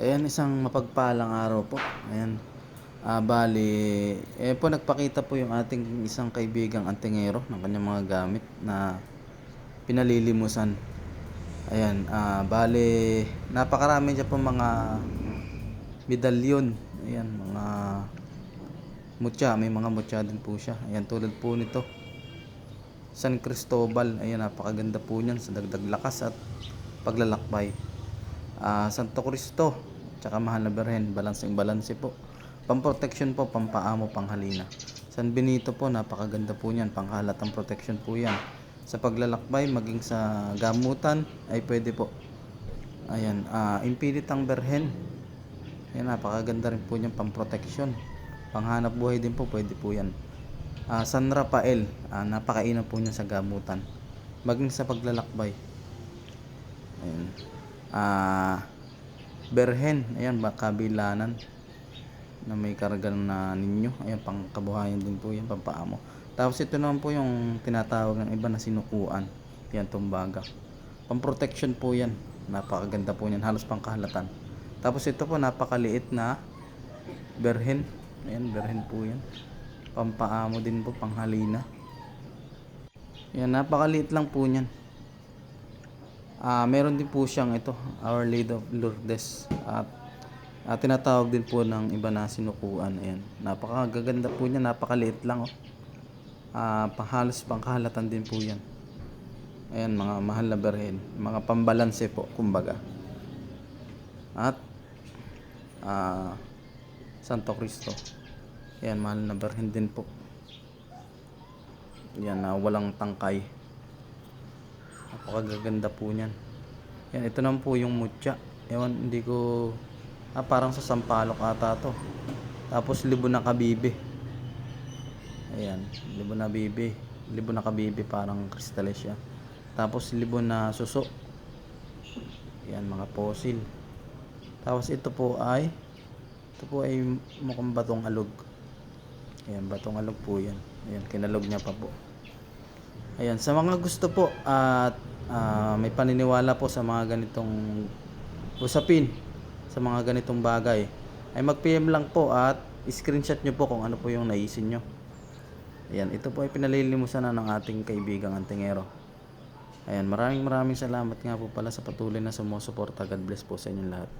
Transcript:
Ayan, isang mapagpalang araw po. Ayan. Ah, bali, eh po nagpakita po yung ating isang kaibigang antingero ng kanyang mga gamit na pinalilimusan. Ayan, ah, bali, napakarami siya po mga medalyon. Ayan, mga mutya, may mga mutya din po siya. Ayan, tulad po nito. San Cristobal, ayan, napakaganda po niyan sa dagdag lakas at paglalakbay. Ah, Santo Cristo, tsaka Mahal na Birhen, balanseng balanse po. Pamproteksyon po, pampaamo, panghalina. San Benito po, napakaganda po niyan, panghalatang protection po yan. Sa paglalakbay, maging sa gamutan, ay pwede po. Ayan, ah, Impiritang Birhen, Ayan, napakaganda rin po niyan, pamproteksyon. Panghanap buhay din po, pwede po yan. Ah, San Rafael, ah, napakainam po niya sa gamutan. Maging sa paglalakbay. Ayan. Ah, Berhen, ayan, kabilanan na may kargal na ninyo. Ayan, pang kabuhayan din po yan, pampaamo. Tapos ito naman po yung tinatawag ng iba na sinukuan. Yan, tumbaga. Pang-protection po yan. Napakaganda po yan, halos pang kahalatan. Tapos ito po, napakaliit na berhen. Ayan, berhen po yan. Pampaamo din po, panghalina. Yan, napakaliit lang po niyan. Ah, meron din po siyang ito, Our Lady of Lourdes. At ah, tinatawag din po ng iba na sinukuan. Ayan. Napakagaganda po niya, napakaliit lang oh. Ah, pahalos pangkahalatan din po 'yan. Ayan, mga mahal na berhen, mga pambalanse po, kumbaga. At ah, Santo Cristo. Ayan, mahal na berhen din po. Yan, na walang tangkay. Napakagaganda po niyan. Yan, ito naman po yung mutya. Ewan, hindi ko... Ah, parang sa Sampalok ata to. Tapos libo na kabibe. Ayan, libo na bibi. Libo na kabibe, parang kristales siya. Tapos libo na suso. Ayan, mga fossil. Tapos ito po ay... Ito po ay mukhang batong alog. Ayan, batong alog po yan. Ayan, kinalog niya pa po. Ayan, sa mga gusto po at ah, may paniniwala po sa mga ganitong usapin, sa mga ganitong bagay, ay mag-PM lang po at screenshot nyo po kung ano po yung naisin nyo. Ayan, ito po ay pinalilimusan na ng ating kaibigang antingero. Ayan, maraming maraming salamat nga po pala sa patuloy na sumusuporta. God bless po sa inyong lahat.